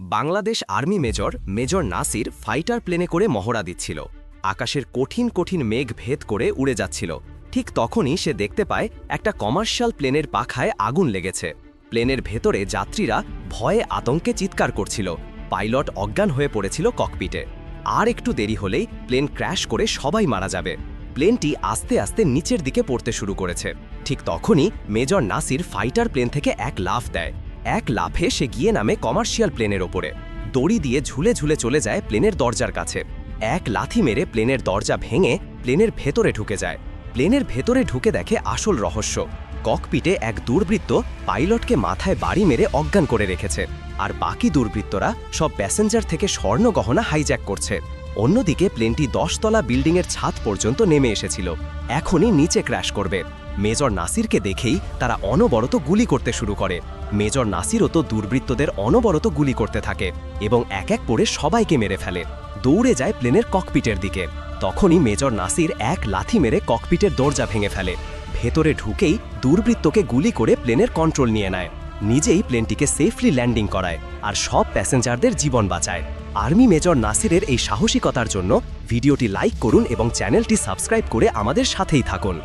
Bangladesh army major major Nasir fighter প্লেনে করে মহড়া দিচ্ছিল। আকাশের কঠিন কঠিন মেঘ ভেদ করে উড়ে যাচ্ছিল। ঠিক তখনই সে দেখতে পায় একটা কমার্শিয়াল প্লেনের পাখায় আগুন লেগেছে। প্লেনের ভেতরে যাত্রীরা ভয়ে আতঙ্কে চিৎকার করছিল। পাইলট অজ্ঞান হয়ে পড়েছিল ককপিটে। আর একটু দেরি হলেই প্লেন ক্র্যাশ করে সবাই মারা যাবে। প্লেনটি আস্তে আস্তে নিচের দিকে পড়তে শুরু করেছে। ঠিক তখনই মেজর নাসির ফাইটার প্লেন থেকে এক লাফ দেয়। এক লাফে সে গিয়ে নামে কমার্শিয়াল প্লেনের ওপরে। দড়ি দিয়ে ঝুলে ঝুলে চলে যায় প্লেনের দরজার কাছে। এক লাথি মেরে প্লেনের দরজা ভেঙে প্লেনের ভেতরে ঢুকে যায়। প্লেনের ভেতরে ঢুকে দেখে আসল রহস্য। ককপিটে এক দুর্বৃত্ত পাইলটকে মাথায় বাড়ি মেরে অজ্ঞান করে রেখেছে, আর বাকি দুর্বৃত্তরা সব প্যাসেঞ্জার থেকে স্বর্ণ গহনা হাইজ্যাক করছে। অন্যদিকে প্লেনটি দশতলা বিল্ডিংয়ের ছাদ পর্যন্ত নেমে এসেছিল। এখনই নিচে ক্র্যাশ করবে। মেজর নাসিরকে দেখেই তারা অনবরত গুলি করতে শুরু করে। মেজর নাসিরও তো দুর্বৃত্তদের অনবরত গুলি করতে থাকে এবং এক এক করে সবাইকে মেরে ফেলে। দৌড়ে যায় প্লেনের ককপিটের দিকে। তখনই মেজর নাসির এক লাথি মেরে ককপিটের দরজা ভেঙে ফেলে। ভেতরে ঢুকেই দুর্বৃত্তকে গুলি করে প্লেনের কন্ট্রোল নিয়ে নেয়। নিজেই প্লেনটিকে সেফলি ল্যান্ডিং করায় আর সব প্যাসেঞ্জারদের জীবন বাঁচায়। আর্মি মেজর নাসিরের এই সাহসিকতার জন্য ভিডিওটি লাইক করুন এবং চ্যানেলটি সাবস্ক্রাইব করে আমাদের সাথেই থাকুন।